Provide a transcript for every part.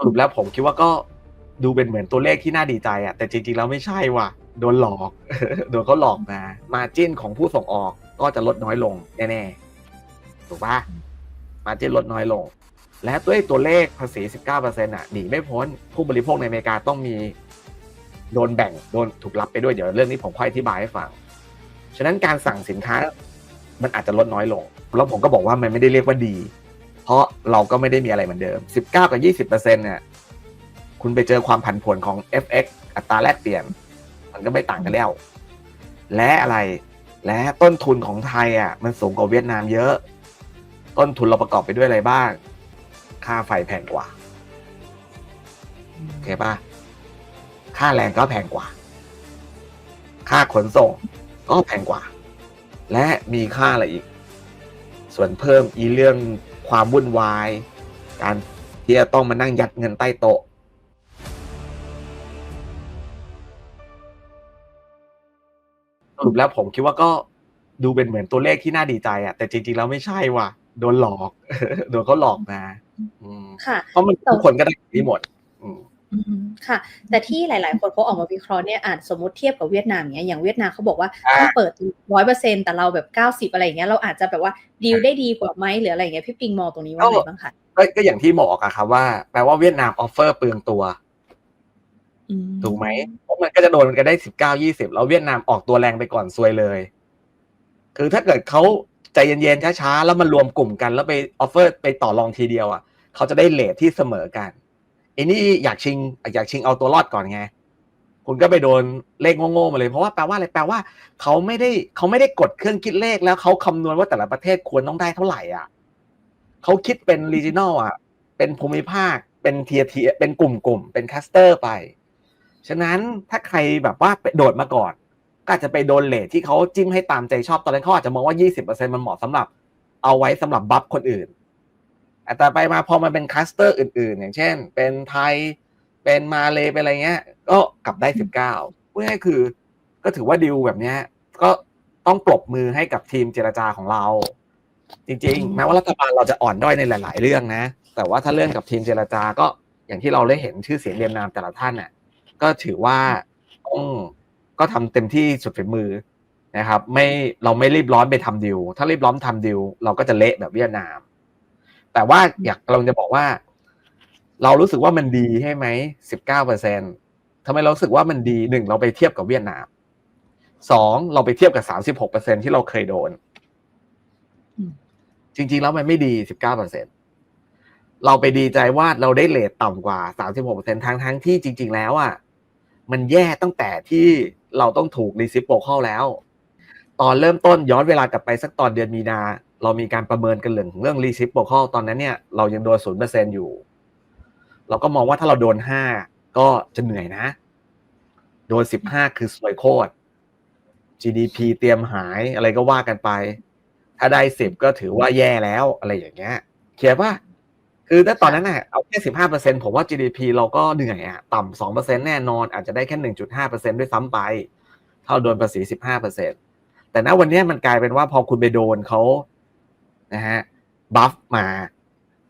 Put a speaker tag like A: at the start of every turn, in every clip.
A: สรุปแล้วผมคิดว่าก็ดูเป็นเหมือนตัวเลขที่น่าดีใจอะแต่จริงๆแล้วไม่ใช่ว่ะ โดนหลอก โดนเขาหลอกมา มาจิ้นของผู้ส่งออกก็จะลดน้อยลงแน่ๆ ถูกปะมาจิ้นลดน้อยลง และด้วยตัวเลขภาษี 19%อะหนีไม่พ้นผู้บริโภคในอเมริกาต้องมีโดนแบ่งโดนถูกรับไปด้วยเดี๋ยวเรื่องนี้ผมค่อยอธิบายให้ฟัง ฉะนั้นการสั่งสินค้ามันอาจจะลดน้อยลง แล้วผมก็บอกว่ามันไม่ได้เรียกว่าดี ราะเราก็ไม่ได้มีอะไรเหมือนเดิม 19 กับ 20%เนี่ย คุณไปเจอความผันผวนของ FX อัตราแลกเปลี่ยน มันก็ไม่ต่างกันแล้ว และอะไร และต้นทุนของไทยอะ มันสูงกว่าเวียดนามเยอะ ต้นทุนเราประกอบไปด้วยอะไรบ้าง ค่าไฟแพงกว่า โอเคปะค่าแรงก็แพงกว่า ค่าขนส่งก็แพงกว่า และมีค่าอะไรอีก ส่วนเพิ่มอีเรื่อง ความวุ่นวาย การที่จะต้องมานั่งยัดเงินใต้โต๊ะสรุปแล้วผมคิดว่าก็ดูเป็นเหมือนตัวเลขที่น่าดีใจอะแต่จริงๆแล้วไม่ใช่ว่ะ โดนหลอก โดนเขาหลอกมาอืม
B: ค่ะ
A: เพราะมันทุกคนก็ได้แบบนี้หมดอืม
B: อืม ค่ะ แต่ที่หลาย ๆ คนเขาออกมาวิเคราะห์เนี่ยอ่านสมมติเทียบกับเวียดนามเนี้ยอย่างเวียดนามเขาบอกว่า
A: อ่า
B: ถ้าเปิดร้อยเปอร์เซ็นแต่เราแบบเก้าสิบอะไรอย่างเงี้ยเราอาจจะแบบว่าดีลได้ดีกว่าไหมหรืออะไรอย่างเงี้ยพี่ปิงมองตรงนี้ว่าไงบ้างคะ
A: ก็ก็อย่างที่บอกอะครับว่าแปลว่าเวียดนามออฟเฟอร์เปลืองตัว
B: อื
A: ถูกไหมเพราะมันก็จะโดนกันได้สิบเก้ายี่สิบแล้วเวียดนามออกตัวแรงไปก่อนซวยเลย คือถ้าเกิดเขาใจเย็นๆช้าๆแล้วมันรวมกลุ่มกัน แล้วไปออฟเฟอร์ไปต่อรองทีเดียวอะเขาจะได้เลทที่เสมอกัน ไอ้นี่อยากชิง อยากชิงเอาตัวรอดก่อนไง คุณก็ไปโดนเลขโง่ๆมาเลย เพราะว่าแปลว่าอะไร แปลว่าเขาไม่ได้เขาไม่ได้กดเครื่องคิดเลขแล้วเขาคำนวณว่าแต่ละประเทศควรต้องได้เท่าไหร่อะเขาคิดเป็น regional อะ เป็นภูมิภาค เป็นเทียเทียเป็นกลุ่มๆเป็นคัสเตอร์ไป ฉะนั้นถ้าใครแบบว่าไปโดดมาก่อน ก็อาจจะไปโดนเลทที่เขาจิ้มให้ตามใจชอบตอนนั้นเขาอาจจะมองว่า 20%มันเหมาะสำหรับ เอาไว้สำหรับบัฟคนอื่น แต่ไปมาพอมันเป็นคัสเตอร์อื่น ๆ อย่างเช่น เป็นไทยเป็นมาเลยเป็นอะไรเงี้ย ก็กลับได้19พูดง่ายๆคือ ก็ถือว่าดิวแบบเนี้ยก็ต้องปรบมือให้กับทีมเจรจาของเรา จริงๆแม้ว่ารัฐบาลเราจะอ่อนด้อยในหลาย ๆ เรื่องนะ แต่ว่าถ้าเรื่องกับทีมเจรจาก็อย่างที่เราได้เห็นชื่อเสียงเรียมนามแต่ละท่านน่ะ ก็ถือว่าต้องก็ทำเต็มที่สุดฝีมือนะครับ ไม่เราไม่รีบร้อนไปทำดิว ถ้ารีบร้อนทำดิว เราก็จะเละแบบเวียดนาม แต่ว่าอยากเราจะบอกว่า เรารู้สึกว่ามันดีใช่ไหมสิบเก้าเปอร์เซ็นทำไมเรารู้สึกว่ามันดีหนึ่งเราไปเทียบกับเวียดนามสองเราไปเทียบกับสามสิบหกเปอร์เซ็นที่เราเคยโดน จริง ๆ แล้วมันไม่ดีสิบเก้าเปอร์เซ็นเราไปดีใจว่าเราได้เลทต่ำกว่าสามสิบหกเปอร์เซ็นทั้งทั้งที่จริง ๆ แล้วอะมันแย่ตั้งแต่ที่เราต้องถูกรีซิปโปเข้าแล้ว ตอนเริ่มต้นย้อนเวลากลับไปสักตอนเดือนมีนา เรามีการประเมินกันเรื่องเรื่องรีซิปโปเข้าตอนนั้นเนี่ยเรายังโดนศูนย์เปอร์เซ็นอยู่ เราก็มองว่าถ้าเราโดนห้าก็จะเหนื่อยนะ โดนสิบห้าคือสวยโคตร GDP เตรียมหายอะไรก็ว่ากันไป ถ้าได้สิบก็ถือว่าแย่แล้วอะไรอย่างเงี้ยเขียนว่าคือถ้าตอนนั้นน่ะเอาแค่สิบห้าเปอร์เซ็นผมว่า GDP เราก็เหนื่อยอะต่ำสองเปอร์เซ็นแน่นอนอาจจะได้แค่หนึ่งจุดห้าเปอร์เซ็นด้วยซ้ำไป เท่าโดนภาษีสิบห้าเปอร์เซ็นแต่ณวันนี้มันกลายเป็นว่าพอคุณไปโดนเขา นะฮะบัฟมา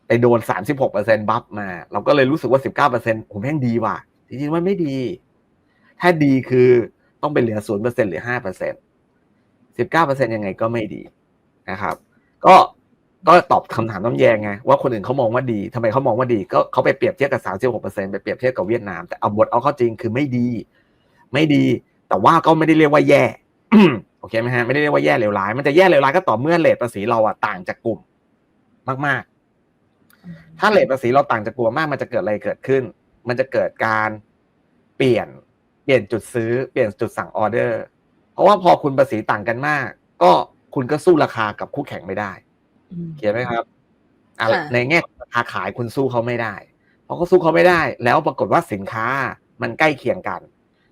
A: ไปโดนสามสิบหกเปอร์เซ็นบัฟมา เราก็เลยรู้สึกว่าสิบเก้าเปอร์เซ็นผมแม่งดีว่ะ จริงๆมันไม่ดี ถ้าดีคือต้องไปเหลือศูนย์เปอร์เซ็นหรือห้าเปอร์เซ็นสิบเก้าเปอร์เซ็นยังไงก็ไม่ดีนะครับ ก็ก็ตอบคำถามน้ำแยงไงว่าคนอื่นเขามองว่าดีทำไมเขามองว่าดีก็เขาไปเปรียบเทียบกับสามสิบหกเปอร์เซ็นไปเปรียบเทียบกับเวียดนามแต่เอาบทเอาเข้าจริงคือไม่ดี ไม่ดี แต่ว่าก็ไม่ได้เรียกว่าแย่ โอเคไหมฮะไม่ได้เรียกว่าแย่เลวร้ายมันจะแย่เลวร้ายก็ต่อเมื่อเลทภาษีเราอะต่างจากกลุ่มมาก ๆ ถ้าเลทภาษีเราต่างจากกลุ่มมากมันจะเกิดอะไรเกิดขึ้น มันจะเกิดการเปลี่ยนเปลี่ยนจุดซื้อเปลี่ยนจุดสั่งออเดอร์ เพราะว่าพอคุณภาษีต่างกันมาก ก็คุณก็สู้ราคากับคู่แข่งไม่ได้
B: อืม
A: เขียนไหมครับอะ
B: ค่ะ
A: ในแง่ราคาขายคุณสู้เขาไม่ได้เพราะเขาสู้เขาไม่ได้ แล้วปรากฏว่าสินค้ามันใกล้เคียงกัน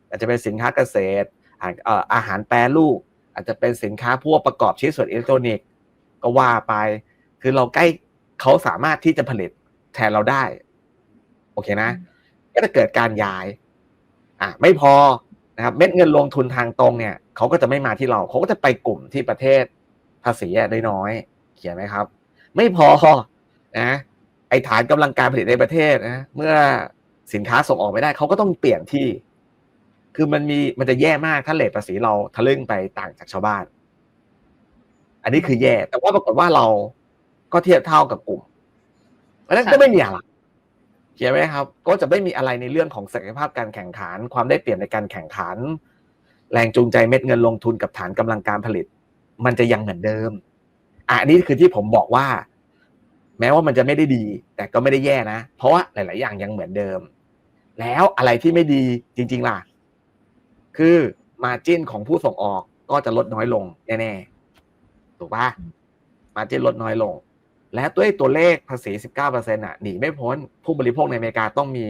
A: อาจจะเป็นสินค้าเกษตรอาเอ่ออาหารแปรรูป อาจจะเป็นสินค้าพวกประกอบชิ้นส่วนอิเล็กทรอนิกส์ก็ว่าไป คือเราใกล้เขาสามารถที่จะผลิตแทนเราได้ โอเคนะ ก็จะเกิดการย้าย อะไม่พอนะครับเม็ดเงินลงทุนทางตรงเนี่ยเขาก็จะไม่มาที่เราเขาก็จะไปกลุ่มที่ประเทศภาษีอะได้น้อยเขียนไหมครับ ไม่พอนะไอ้ฐานกำลังการผลิตในประเทศนะเมื่อสินค้าส่งออกไม่ได้เขาก็ต้องเปลี่ยนที่ คือมันมีมันจะแย่มากถ้าเลทภาษีเราทะลึ่งไปต่างจากชาวบ้าน อันนี้คือแย่ แต่ว่าปรากฏว่าเราก็เทียบเท่ากับกลุ่มเพราะฉะนั้น
B: ค่ะ
A: ก็ไม่มีอะไรเขียนไหมครับ ก็จะไม่มีอะไรในเรื่องของศักยภาพการแข่งขัน ความได้เปรียบในการแข่งขัน แรงจูงใจเม็ดเงินลงทุนกับฐานกำลังการผลิต มันจะยังเหมือนเดิมอะอันนี้คือที่ผมบอกว่า แม้ว่ามันจะไม่ได้ดี แต่ก็ไม่ได้แย่นะ เพราะว่าหลาย ๆ อย่างยังเหมือนเดิม แล้วอะไรที่ไม่ดีจริง ๆ ล่ะ คือมาจิ้นของผู้ส่งออกก็จะลดน้อยลงแน่ๆถูกปะมาจิ้นลดน้อยลง และด้วยตัวเลขภาษี 19%อะหนีไม่พ้นผู้บริโภคในอเมริกาต้องมี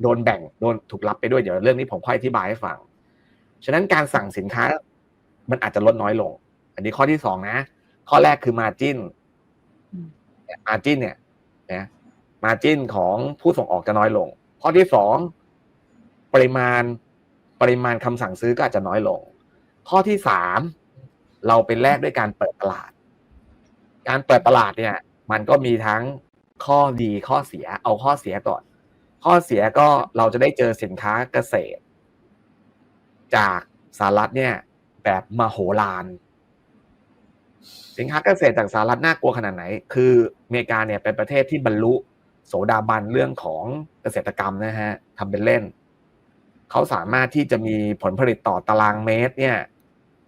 A: โดนแบ่งโดนถูกรับไปด้วยเดี๋ยวเรื่องนี้ผมค่อยอธิบายให้ฟัง ฉะนั้นการสั่งสินค้ามันอาจจะลดน้อยลง อันนี้ข้อที่สองนะ ข้อแรกคือมาจิ้น
B: อืม
A: มาจิ้นเนี่ยนะมาจิ้นของผู้ส่งออกจะน้อยลง ข้อที่สองปริมาณ ปริมาณคำสั่งซื้อก็อาจจะน้อยลง ข้อที่สามเราเป็นแรกด้วยการเปิดตลาด การเปิดตลาดเนี่ย มันก็มีทั้งข้อดีข้อเสียเอาข้อเสียก่อน ข้อเสียก็เราจะได้เจอสินค้าเกษตร จากสหรัฐเนี่ย แบบมโหฬารสินค้าเกษตรจากสหรัฐน่ากลัวขนาดไหน คืออเมริกาเนี่ยเป็นประเทศที่บรรลุโสดาบันเรื่องของเกษตรกรรมนะฮะทำเป็นเล่น เขาสามารถที่จะมีผลผลิตต่อตารางเมตร เนี่ย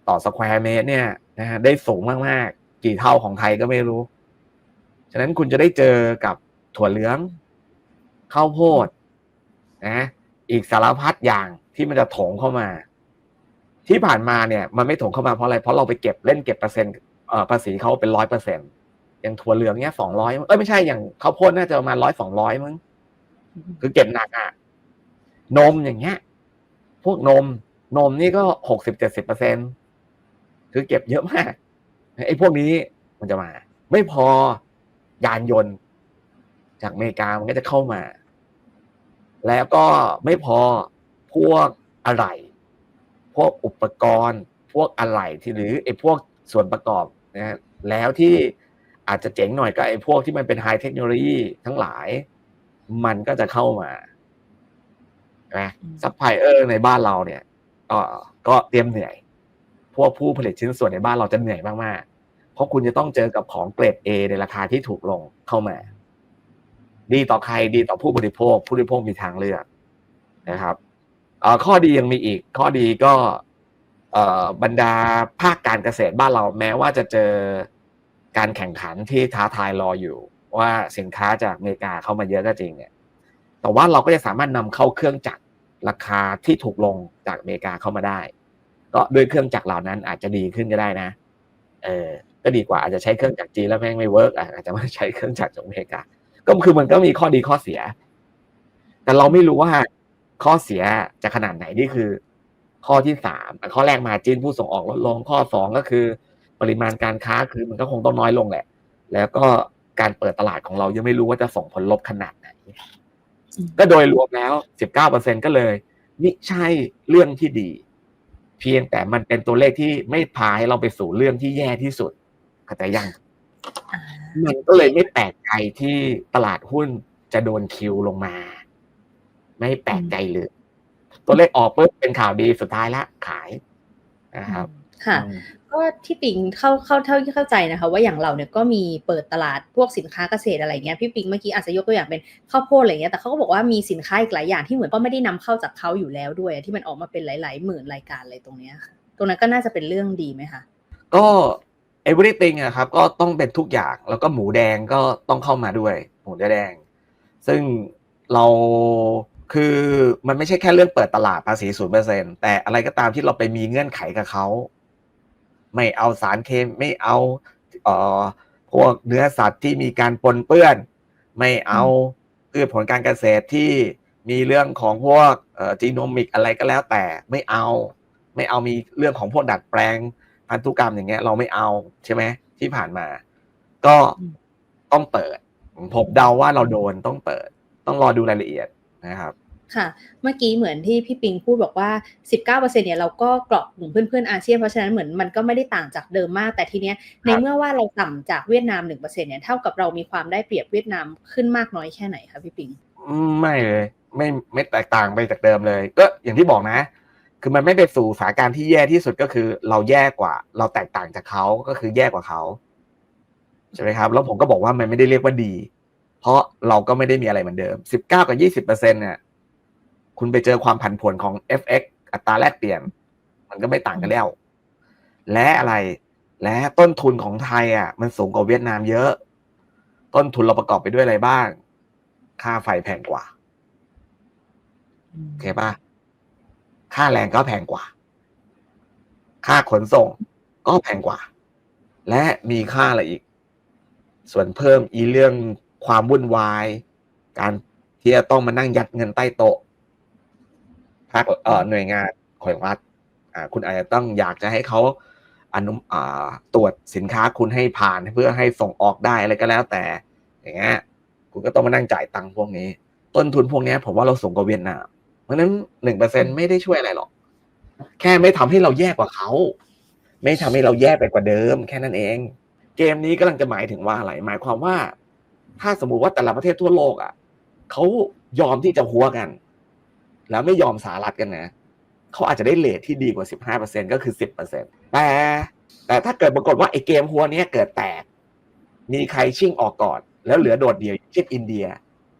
A: ต่อสแควร์เมตร เนี่ยนะฮะได้สูงมากๆ กี่เท่าของไทยก็ไม่รู้ ฉะนั้นคุณจะได้เจอกับถั่วเหลืองข้าวโพดนะอีกสารพัดอย่างที่มันจะถงเข้ามา ที่ผ่านมาเนี่ย มันไม่ถงเข้ามาเพราะอะไรเพราะเราไปเก็บเล่นเก็บเปอร์เซ็นต์เอ่อภาษีเขาเป็นร้อยเปอร์เซ็นต์อย่างถั่วเหลืองเนี่ยสองร้อยเอ้ยไม่ใช่อย่างข้าวโพดน่าจะประมาณร้อยสองร้อยมั้งคือเก็บหนักอะนมอย่างเงี้ย พวกนมนมนี่ก็หกสิบเจ็ดสิบเปอร์เซ็นคือเก็บเยอะมากไอ้พวกนี้มันจะมา ไม่พอยานยนต์ จากอเมริกามันก็จะเข้ามา แล้วก็ไม่พอพวกอะไร พวกอุปกรณ์ พวกอะไรที่หรือไอ้พวกส่วนประกอบนะแล้วที่อาจจะเจ๋งหน่อยก็ไอ้พวกที่มันเป็นไฮเทคโนโลยีทั้งหลาย มันก็จะเข้ามา นะ
B: อืม
A: ซัพพลายเออร์ในบ้านเราเนี่ยก็ก็เตรียมเหนื่อย พวกผู้ผลิตชิ้นส่วนในบ้านเราจะเหนื่อยมากๆ เพราะคุณจะต้องเจอกับของเกรด A ในราคาที่ถูกลงเข้ามา ดีต่อใครดีต่อผู้บริโภค ผู้บริโภคมีทางเลือกนะครับเอ่อข้อดียังมีอีก ข้อดีก็เอ่อบรรดาภาคการเกษตรบ้านเราแม้ว่าจะเจอการแข่งขันที่ท้าทายรออยู่ ว่าสินค้าจากอเมริกาเข้ามาเยอะก็จริงเนี่ย แต่ว่าเราก็จะสามารถนำเข้าเครื่องจักรราคาที่ถูกลงจากอเมริกาเข้ามาได้ ก็ด้วยเครื่องจักรเหล่านั้นอาจจะดีขึ้นก็ได้นะ เออ ก็ดีกว่าอาจจะใช้เครื่องจักรจีนแล้วแม่งไม่เวิร์กอะอาจจะมาใช้เครื่องจักรจากอเมริกา ก็คือมันก็มีข้อดีข้อเสีย แต่เราไม่รู้ว่าข้อเสียจะขนาดไหนนี่คือ ข้อที่สามข้อแรกมาจีนผู้ส่งออกลดลง ข้อสองก็คือ ปริมาณการค้าคือมันก็คงต้องน้อยลงแหละ แล้วก็การเปิดตลาดของเรายังไม่รู้ว่าจะส่งผลลบขนาดไหน ก็โดยรวมแล้ว 19%ก็เลยนี่ใช่เรื่องที่ดี เพียงแต่มันเป็นตัวเลขที่ไม่พาให้เราไปสู่เรื่องที่แย่ที่สุดเข้าใจยัง
B: อ่า
A: มันก็เลยไม่แปลกใจที่ตลาดหุ้นจะโดนคิวลงมา ไม่แปลกใจเลยตัวเลขออกปุ๊บเป็นข่าวดีสุดท้ายละขายนะครับ
B: ค่ะ
A: อืม
B: ก็ที่ปิงเข้าเข้าเท่าที่เข้าใจนะคะ ว่าอย่างเราเนี่ยก็มีเปิดตลาดพวกสินค้าเกษตรอะไรเงี้ยพี่ปิงเมื่อกี้อาจจะยกตัวอย่างเป็นข้าวโพดอะไรเงี้ยแต่เขาก็บอกว่ามีสินค้าอีกหลายอย่างที่เหมือนก็ไม่ได้นำเข้าจากเขาอยู่แล้วด้วย ที่มันออกมาเป็นหลาย ๆ หมื่นรายการอะไรตรงเนี้ยค่ะตรงนั้นก็น่าจะเป็นเรื่องดีไหมคะ
A: ก็ everything อะครับก็ต้องเป็นทุกอย่างแล้วก็หมูแดงก็ต้องเข้ามาด้วย หมูแดง ซึ่งเราคือมันไม่ใช่แค่เรื่องเปิดตลาดภาษีศูนย์เปอร์เซ็นแต่อะไรก็ตามที่เราไปมีเงื่อนไขกับเขา ไม่เอาสารเคมไม่เอาเอ่อพวกเนื้อสัตว์ที่มีการปนเปื้อน ไม่เอาพืชผลการเกษตรที่มีเรื่องของพวกเอ่อจีโนมิกอะไรก็แล้วแต่ไม่เอา ไม่เอามีเรื่องของพวกดัดแปลงพันธุกรรมอย่างเงี้ย เราไม่เอาใช่ไหมที่ผ่านมา ก็
B: อืม
A: ต้องเปิด ผมเดาว่าเราโดนต้องเปิด ต้องรอดูรายละเอียดนะครับ
B: ค่ะ เมื่อกี้เหมือนที่พี่ปิงพูดบอกว่า 19%เนี่ยเราก็เกราะกลุ่มเพื่อนๆอาเซียน เพราะฉะนั้นเหมือนมันก็ไม่ได้ต่างจากเดิมมาก แต่ทีเนี้ยในเมื่อว่าเราต่ำจากเวียดนาม 1%เนี่ยเท่ากับเรามีความได้เปรียบเวียดนามขึ้นมากน้อยแค่ไหนคะพี่ปิง
A: ไม่เลยไม่ไม่แตกต่างไปจากเดิมเลย ก็อย่างที่บอกนะ คือมันไม่ไปสู่สถานการณ์ที่แย่ที่สุดก็คือ เราแย่กว่า เราแตกต่างจากเขาก็คือแย่กว่าเขาใช่ไหมครับ แล้วผมก็บอกว่ามันไม่ได้เรียกว่าดี เพราะเราก็ไม่ได้มีอะไรเหมือนเดิมสิบเก้ากับยี่สิบเปอร์เซ็นเนี่ย คุณไปเจอความผันผวนของ FX อัตราแลกเปลี่ยน มันก็ไม่ต่างกันแล้ว และอะไร และต้นทุนของไทยอะ มันสูงกว่าเวียดนามเยอะ ต้นทุนเราประกอบไปด้วยอะไรบ้าง ค่าไฟแพงกว่าโอเคป่ะ ค่าแรงก็แพงกว่า ค่าขนส่งก็แพงกว่า และมีค่าอะไรอีก ส่วนเพิ่มอีเรื่องความวุ่นวาย การที่จะต้องมานั่งยัดเงินใต้โต๊ะ ภาคเอ่อหน่วยงานของรัฐอ่าคุณอาจจะต้องอยากจะให้เขาอนุอ่าตรวจสินค้าคุณให้ผ่านเพื่อให้ส่งออกได้อะไรก็แล้วแต่อย่างเงี้ยคุณก็ต้องมานั่งจ่ายตังค์พวกนี้ ต้นทุนพวกเนี้ยผมว่าเราสูงกว่าเวียดนามเพราะฉะนั้นหนึ่งเปอร์เซ็นไม่ได้ช่วยอะไรหรอก แค่ไม่ทำให้เราแย่กว่าเขา ไม่ทำให้เราแย่ไปกว่าเดิม แค่นั้นเอง เกมนี้กำลังจะหมายถึงว่าอะไร หมายความว่า ถ้าสมมุติว่าแต่ละประเทศทั่วโลกอะเขายอมที่จะหัวกัน แล้วไม่ยอมสหรัฐกันนะเขาอาจจะได้เลทที่ดีกว่าสิบห้าเปอร์เซ็นก็คือสิบเปอร์เซ็นแต่แต่ถ้าเกิดปรากฏว่าไอ้เกมหัวเนี้ยเกิดแตก มีใครชิ่งออกก่อน แล้วเหลือโดดเดียวเช่นอินเดีย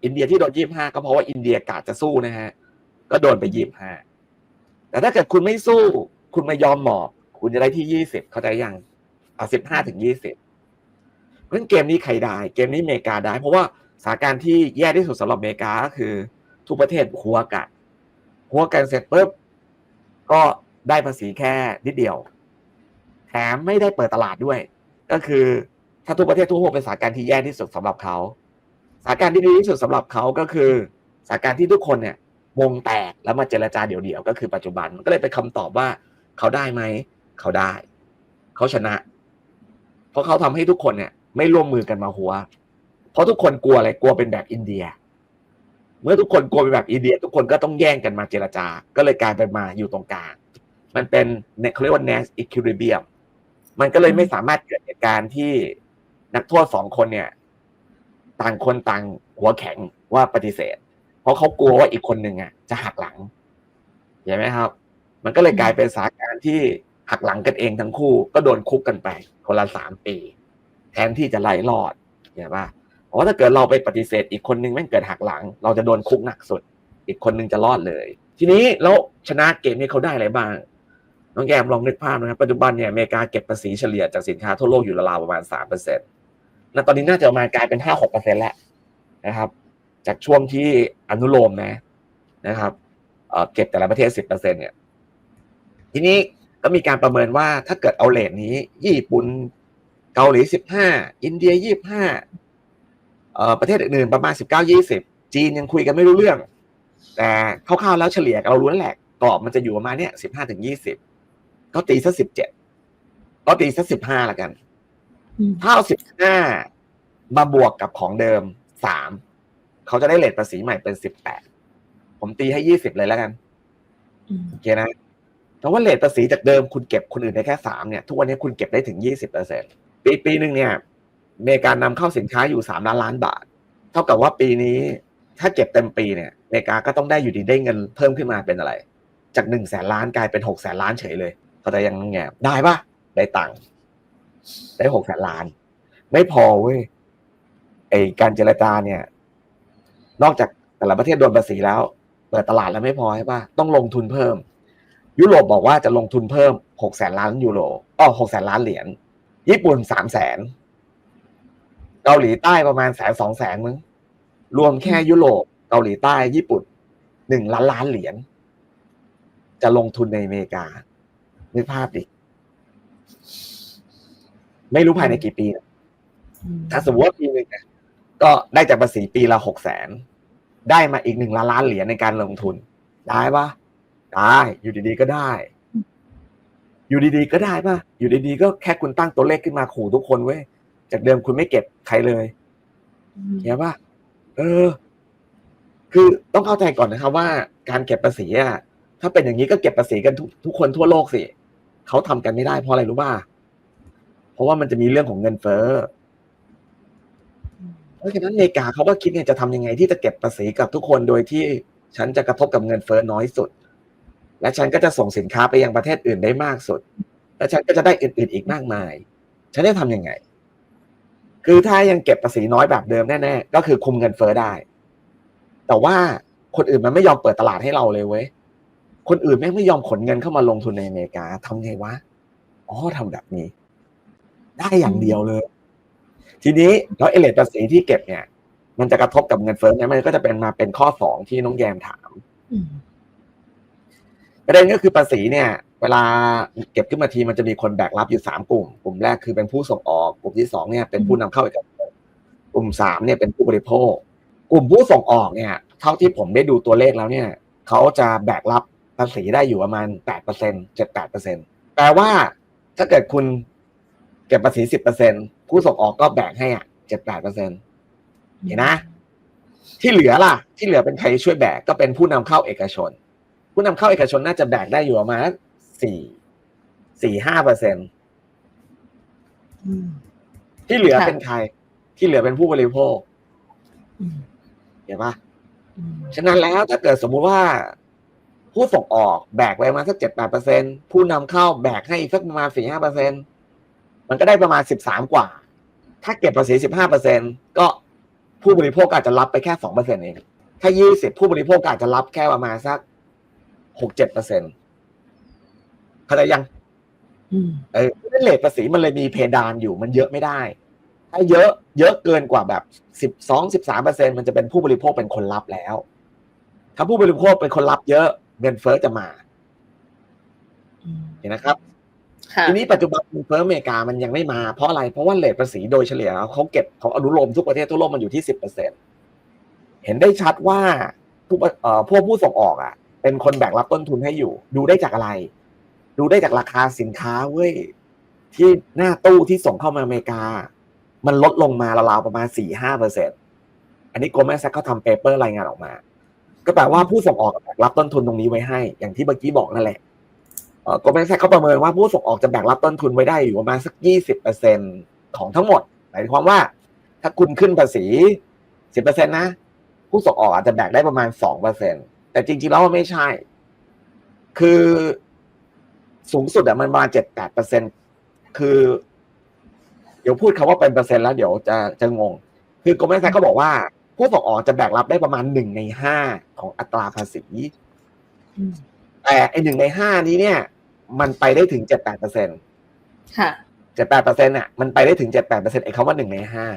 A: อินเดียที่โดนยี่ห้าก็เพราะว่าอินเดียกาดจะสู้นะฮะ ก็โดนไปยี่ห้าแต่ถ้าเกิดคุณไม่สู้ คุณไม่ยอมหมอบ คุณจะได้ที่ยี่สิบเข้าใจยังเอาสิบห้าถึงยี่สิบเพราะเกมนี้ใครได้ เกมนี้อเมริกาได้ เพราะว่าสถานการณ์ที่แย่ที่สุดสำหรับอเมริกาก็คือ ทุกประเทศหัวกัน หัวกันเสร็จปุ๊บก็ได้ภาษีแค่นิดเดียว แถมไม่ได้เปิดตลาดด้วย ก็คือถ้าทุกประเทศทั่วโลกเป็นสถานการณ์ที่แย่ที่สุดสำหรับเขาสถานการณ์ที่ดีที่สุดสำหรับเขาก็คือสถานการณ์ที่ทุกคนเนี่ยวงแตกแล้วมาเจรจาเดี่ยวๆก็คือปัจจุบันมันก็เลยเป็นคำตอบว่าเขาได้ไหมเขาได้ เขาชนะ เพราะเขาทำให้ทุกคนเนี่ย ไม่ร่วมมือกันมาหัว เพราะทุกคนกลัวอะไรกลัวเป็นแบบอินเดีย เมื่อทุกคนกลัวเป็นแบบอินเดีย ทุกคนก็ต้องแย่งกันมาเจรจา ก็เลยกลายเป็นมาอยู่ตรงกลาง มันเป็นเนี่ยเขาเรียกว่า Nash equilibrium มันก็เลยไม่สามารถเกิดเหตุการณ์ที่นักโทษสองคนเนี่ย ต่างคนต่างหัวแข็งว่าปฏิเสธ เพราะเขากลัวว่าอีกคนหนึ่งอะจะหักหลังเห็นไหมครับ มันก็เลยกลายเป็นสถานการณ์ที่หักหลังกันเองทั้งคู่ ก็โดนคุกกันไป คนละสามปี แทนที่จะไล่รอดเห็นปะ เพราะว่าถ้าเกิดเราไปปฏิเสธอีกคนนึงแม่งเกิดหักหลัง เราจะโดนคุกหนักสุด อีกคนนึงจะรอดเลย ทีนี้แล้วชนะเกมนี้เขาได้อะไรบ้างน้องแกมลองนึกภาพนะครับปัจจุบันเนี่ยอเมริกาเก็บภาษีเฉลี่ยจากสินค้าทั่วโลกอยู่ราวๆประมาณสามเปอร์เซ็นต์ณตอนนี้น่าจะมากลายเป็นห้าหกเปอร์เซ็นต์แล้วนะครับ จากช่วงที่อนุโลมนะนะครับเเก็บแต่ละประเทศสิบเปอร์เซ็นต์เนี่ย ทีนี้ก็มีการประเมินว่าถ้าเกิดเอาเลทนี้ ญี่ปุ่นเกาหลีสิบห้าอินเดียยี่บห้า ประเทศอื่นๆประมาณสิบเก้ายี่สิบจีนยังคุยกันไม่รู้เรื่อง แต่คร่าวๆแล้วเฉลี่ยเรารู้นั่นแหละกรอบมันจะอยู่ประมาณเนี้ยสิบห้าถึงยี่สิบก็ตีสักสิบเจ็ดก็ตีสักสิบห้าละกัน
B: อืม
A: ถ้าเอาสิบห้ามาบวกกับของเดิมสามเขาจะได้เลทภาษีใหม่เป็นสิบแปดผมตีให้ยี่สิบเลยแล้วกัน
B: อืม
A: โอเคนะแต่ว่าเลทภาษีจากเดิมคุณเก็บคนอื่นได้แค่สามเนี่ยทุกวันนี้คุณเก็บได้ถึงยี่สิบเปอร์เซ็นปีปีหนึ่งเนี่ย อเมริกานำเข้าสินค้าอยู่สามล้านล้านบาท เท่ากับว่าปีนี้ถ้าเก็บเต็มปีเนี่ยอเมริกาก็ต้องได้อยู่ดีได้เงินเพิ่มขึ้นมาเป็นอะไร จากหนึ่งแสนล้านกลายเป็นหกแสนล้านเฉยเลยเขาจะยังไงได้ปะได้ตังค์ได้หกแสนล้าน ไม่พอเว้ยไอการเจรจาเนี่ย นอกจากแต่ละประเทศโดนภาษีแล้ว เปิดตลาดแล้วไม่พอใช่ปะต้องลงทุนเพิ่ม ยุโรปบอกว่าจะลงทุนเพิ่มหกแสนล้านยูโรอ๋อหกแสนล้านเหรียญญี่ปุ่นสามแสน เกาหลีใต้ประมาณแสนสองแสนมึงรวมแค่ยุโรปเกาหลีใต้ญี่ปุ่นหนึ่งล้านล้านเหรียญจะลงทุนในอเมริกานึกภาพดิไม่รู้ภายในกี่ปีนะ
B: อืม
A: ถ้าสมมติว่าปีหนึ่งเนี่ยก็ได้จากภาษีปีละหกแสนได้มาอีกหนึ่งล้านล้านเหรียญในการลงทุน ได้ปะได้อยู่ดีๆก็ได้ อยู่ดีๆก็ได้ปะอยู่ดีๆก็แค่คุณตั้งตัวเลขขึ้นมาขู่ทุกคนเว้ย จากเดิมคุณไม่เก็บใครเลย
B: อืม
A: เห็นปะเออ คือต้องเข้าใจก่อนนะครับว่าการเก็บภาษีอะถ้าเป็นอย่างนี้ก็เก็บภาษีกันทุกทุกคนทั่วโลกสิเขาทำกันไม่ได้เพราะอะไรรู้ป่ะเพราะว่ามันจะมีเรื่องของเงินเฟ้อเพราะฉะนั้นอเมริกาเขาก็คิดเนี่ยจะทำยังไงที่จะเก็บภาษีกับทุกคนโดยที่ฉันจะกระทบกับเงินเฟ้อน้อยสุด และฉันก็จะส่งสินค้าไปยังประเทศอื่นได้มากสุด และฉันก็จะได้อื่นๆอีกมากมาย ฉันจะทำยังไง คือถ้ายังเก็บภาษีน้อยแบบเดิมแน่ๆก็คือคุมเงินเฟ้อได้ แต่ว่าคนอื่นมันไม่ยอมเปิดตลาดให้เราเลยเว้ยคนอื่นแม่งไม่ยอมขนเงินเข้ามาลงทุนในอเมริกาทำไงวะอ๋อทำแบบนี้ ได้อย่างเดียวเลย ทีนี้แล้วเอเลทภาษีที่เก็บเนี่ย มันจะกระทบกับเงินเฟ้อเนี่ยมันก็จะเป็นมาเป็นข้อสองที่น้องแยมถาม
B: อืม
A: ประเด็นก็คือภาษีเนี่ย เวลาเก็บขึ้นมาทีมันจะมีคนแบกรับอยู่สามกลุ่ม กลุ่มแรกคือเป็นผู้ส่งออก กลุ่มที่สองเนี่ยเป็นผู้นำเข้าเอกชนกลุ่มสามเนี่ยเป็นผู้บริโภค กลุ่มผู้ส่งออกเนี่ย เท่าที่ผมได้ดูตัวเลขแล้วเนี่ยเขาจะแบกรับภาษีได้อยู่ประมาณแปดเปอร์เซ็นเจ็ดแปดเปอร์เซ็นแปลว่าถ้าเกิดคุณเก็บภาษีสิบเปอร์เซ็นผู้ส่งออกก็แบกให้อะเจ็ดแปดเปอร์เซ็นเห็นนะ ที่เหลือล่ะ ที่เหลือเป็นใครช่วยแบกก็เป็นผู้นำเข้าเอกชน ผู้นำเข้าเอกชนน่าจะแบกได้อยู่ประมาณ สี่สี่ห้าเปอร์เซ็น
B: อืม
A: ที่เหลือ
B: ค่ะ
A: เป็นใคร ที่เหลือเป็นผู้บริโภค
B: อืม
A: เห็นปะ
B: อืม
A: ฉะนั้นแล้วถ้าเกิดสมมุติว่าผู้ส่งออกแบกไว้มาสักเจ็ดแปดเปอร์เซ็นผู้นำเข้าแบกให้อีกสักประมาณสี่ห้าเปอร์เซ็นมันก็ได้ประมาณสิบสามกว่า ถ้าเก็บภาษีสิบห้าเปอร์เซ็นก็ผู้บริโภคก็อาจจะรับไปแค่สองเปอร์เซ็นเองถ้ายี่สิบผู้บริโภคก็อาจจะรับแค่ประมาณสักหกเจ็ดเปอร์เซ็น เข้าใจยัง
B: อืม
A: เออเพราะฉะนั้นเลทภาษีมันเลยมีเพดานอยู่มันเยอะไม่ได้ ถ้าเยอะเยอะเกินกว่าแบบสิบสองสิบสามเปอร์เซ็นมันจะเป็นผู้บริโภคเป็นคนรับแล้ว ถ้าผู้บริโภคเป็นคนรับเยอะเงินเฟ้อจะมา
B: อืม
A: เห็นนะครับ
B: ค่ะ
A: ทีนี้ปัจจุบันเงินเฟ้ออเมริกามันยังไม่มาเพราะอะไรเพราะว่าเลทภาษีโดยเฉลี่ยแล้วเขาเก็บเขาอนุโลมทุกประเทศทั่วโลกมันอยู่ที่สิบเปอร์เซ็นเห็นได้ชัดว่าผู้เอ่อพวกผู้ส่งออกอะ เป็นคนแบกรับต้นทุนให้อยู่ ดูได้จากอะไร ดูได้จากราคาสินค้าเว้ยที่หน้าตู้ที่ส่งเข้ามาอเมริกา มันลดลงมาราวๆประมาณสี่ห้าเปอร์เซ็นอันนี้โกลแมนแซกเขาทำเปเปอร์รายงานออกมา ก็แปลว่าผู้ส่งออกแบกรับต้นทุนตรงนี้ไว้ให้ อย่างที่เมื่อกี้บอกนั่นแหละโกลแมนแซกเขาประเมินว่าผู้ส่งออกจะแบกรับต้นทุนไว้ได้อยู่ประมาณสักยี่สิบเปอร์เซ็นของทั้งหมดหมายความว่า ถ้าคุณขึ้นภาษีสิบเปอร์เซ็นนะ ผู้ส่งออกอาจจะแบกได้ประมาณสองเปอร์เซ็นแต่จริงๆแล้วมันไม่ใช่ คือ สูงสุดอะมันประมาณเจ็ดแปดเปอร์เซ็นคือ เดี๋ยวพูดคำว่าเป็นเปอร์เซ็นต์แล้วเดี๋ยวจะจะงง คือกรมแม่แซกเขาบอกว่า ผู้ส่งออกจะแบกรับได้ประมาณหนึ่งในห้าของอัตราภาษี
B: อืม
A: แต่ไอหนึ่งในห้านี้เนี่ย มันไปได้ถึงเจ็ดแปดเปอร์เซ็น
B: ค่ะ
A: เจ็ดแปดเปอร์เซ็นต์อะมันไปได้ถึงเจ็ดแปดเปอร์เซ็นต์ไอคำว่าหนึ่งในห้า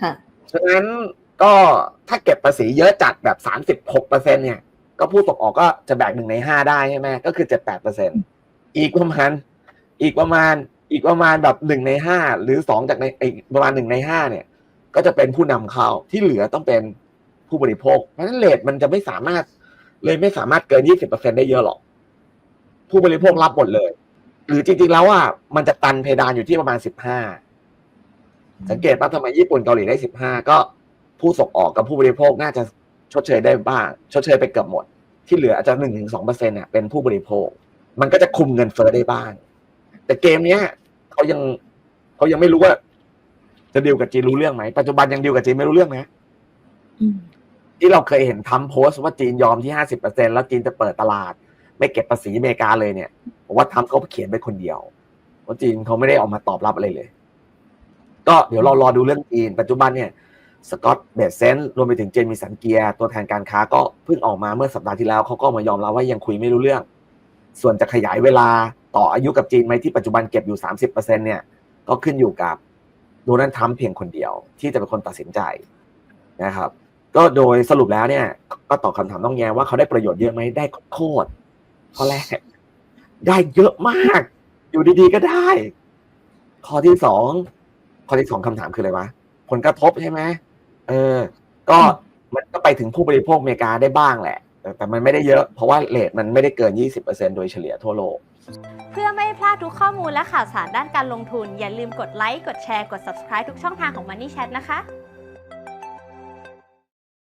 B: ค่ะ
A: ฉะนั้นก็ถ้าเก็บภาษีเยอะจัดแบบสามสิบหกเปอร์เซ็นเนี่ย ก็ผู้ส่งออกก็จะแบกหนึ่งในห้าได้ใช่ไหมก็คือเจ็ดแปดเปอร์เซ็นอีกประมาณ อีกประมาณอีกประมาณแบบหนึ่งในห้าหรือสองจากในอีกประมาณหนึ่งในห้าเนี่ย ก็จะเป็นผู้นำเข้าที่เหลือต้องเป็นผู้บริโภค เพราะฉะนั้นเลทมันจะไม่สามารถเลยไม่สามารถเกินยี่สิบเปอร์เซ็นได้เยอะหรอก ผู้บริโภครับหมดเลย หรือจริง ๆ แล้วอะมันจะตันเพดานอยู่ที่ประมาณสิบห้าสังเกตว่าทำไมญี่ปุ่นเกาหลีได้สิบห้าก็ผู้ส่งออกกับผู้บริโภคน่าจะ ชดเชยได้บ้าง ชดเชยไปเกือบหมด ที่เหลืออาจจะหนึ่งถึงสองเปอร์เซ็นเนี่ยเป็นผู้บริโภค มันก็จะคุมเงินเฟ้อได้บ้าง แต่เกมเนี้ยเขายังเขายังไม่รู้ว่า จะดีลกับจีนรู้เรื่องไหมปัจจุบันยังดีลกับจีนไม่รู้เรื่องนะ
B: อืม
A: ที่เราเคยเห็นทำโพสต์ว่าจีนยอมที่ห้าสิบเปอร์เซ็นแล้วจีนจะเปิดตลาด ไม่เก็บภาษีอเมริกาเลยเนี่ยผมว่าทำเขาเขียนไปคนเดียวเพราะจีนเขาไม่ได้ออกมาตอบรับอะไรเลย ก็เดี๋ยวเรารอดูเรื่องจีน ปัจจุบันเนี่ย สกอตเบสเซนรวมไปถึงเจมีสันเกียร์ตัวแทนการค้าก็เพิ่งออกมาเมื่อสัปดาห์ที่แล้วเขาก็มายอมรับว่ายังคุยไม่รู้เรื่อง ส่วนจะขยายเวลาต่ออายุกับจีนไหมที่ปัจจุบันเก็บอยู่ 30%เนี่ยก็ขึ้นอยู่กับโดนัลด์ทรัมป์เพียงคนเดียว ที่จะเป็นคนตัดสินใจนะครับ ก็โดยสรุปแล้วเนี่ย ก็ตอบคำถามต้องแย้ว่าเขาได้ประโยชน์เยอะไหมได้โคตรข้อแรกได้เยอะมาก อยู่ดีๆก็ได้ ข้อที่สองข้อที่สองคำถามคืออะไรวะผลกระทบใช่ไหม เออ ก็มันก็ไปถึงผู้บริโภคอเมริกาได้บ้างแหละแต่แต่มันไม่ได้เยอะ เพราะว่าเลทมันไม่ได้เกิน 20%โดยเฉลี่ยทั่วโลก
C: เพื่อไม่พลาดทุกข้อมูลและข่าวสารด้านการลงทุน อย่าลืมกดไลค์ กดแชร์ กด subscribe ทุกช่องทางของ Money Chat นะคะ